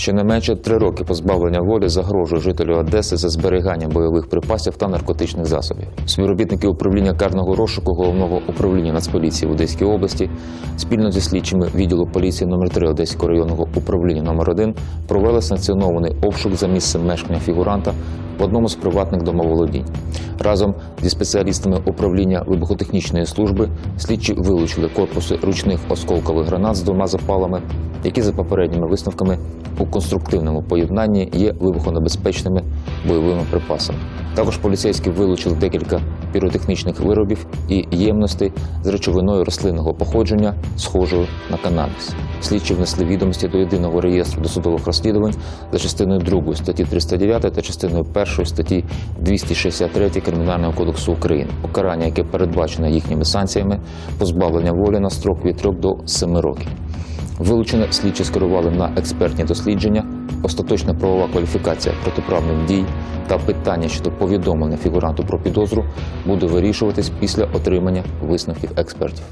Щонайменше три роки позбавлення волі загрожує жителю Одеси за зберігання бойових припасів та наркотичних засобів. Співробітники управління карного розшуку головного управління Нацполіції в Одеській області спільно зі слідчими відділу поліції номер 3 Одеського районного управління номер 1 провели санкціонований обшук за місцем мешкання фігуранта в одному з приватних домоволодінь. Разом зі спеціалістами управління вибухотехнічної служби слідчі вилучили корпуси ручних осколкових гранат з двома запалами, які за попередніми висновками у конструктивному поєднанні є вибухонебезпечними бойовими припасами. Також поліцейські вилучили декілька піротехнічних виробів і ємностей з речовиною рослинного походження, схожою на канабіс. Слідчі внесли відомості до єдиного реєстру досудових розслідувань за частиною 2 статті 309 та частиною 1 статті 263 Кримінального кодексу України. Покарання, яке передбачене їхніми санкціями, позбавлення волі на строк від 3 до 7 років. Вилучене слідчі скерували на експертні дослідження, остаточна правова кваліфікація протиправних дій та питання щодо повідомлення фігуранту про підозру буде вирішуватись після отримання висновків експертів.